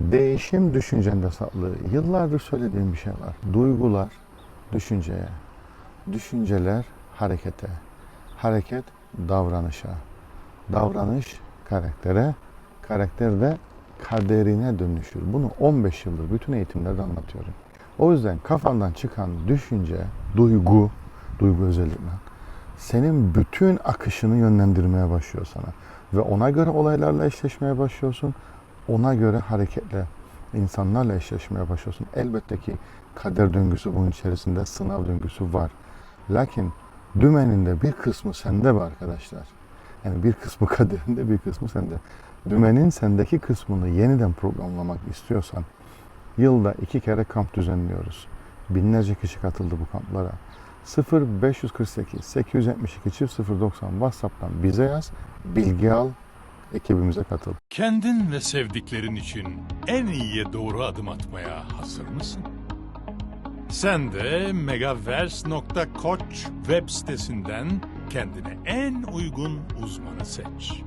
Değişim düşüncende saklı. Yıllardır söylediğim bir şey var. Duygular düşünceye, düşünceler harekete, hareket davranışa, davranış karaktere, karakter de kaderine dönüşür. Bunu 15 yıldır bütün eğitimlerde anlatıyorum. O yüzden kafandan çıkan düşünce, duygu, duygu özellikle senin bütün akışını yönlendirmeye başlıyor sana. Ve ona göre olaylarla eşleşmeye başlıyorsun. Ona göre hareketle, insanlarla eşleşmeye başlıyorsun. Elbette ki kader döngüsü bunun içerisinde, sınav döngüsü var. Lakin dümeninde bir kısmı sende var arkadaşlar. Yani bir kısmı kaderinde, bir kısmı sende. Dümenin sendeki kısmını yeniden programlamak istiyorsan yılda iki kere kamp düzenliyoruz. Binlerce kişi katıldı bu kamplara. 0548 872 çift 090 WhatsApp'tan bize yaz, bilgi al, ekibimize katıl. Kendin ve sevdiklerin için en iyiye doğru adım atmaya hazır mısın? Sen de megaverse.coach web sitesinden kendine en uygun uzmanı seç.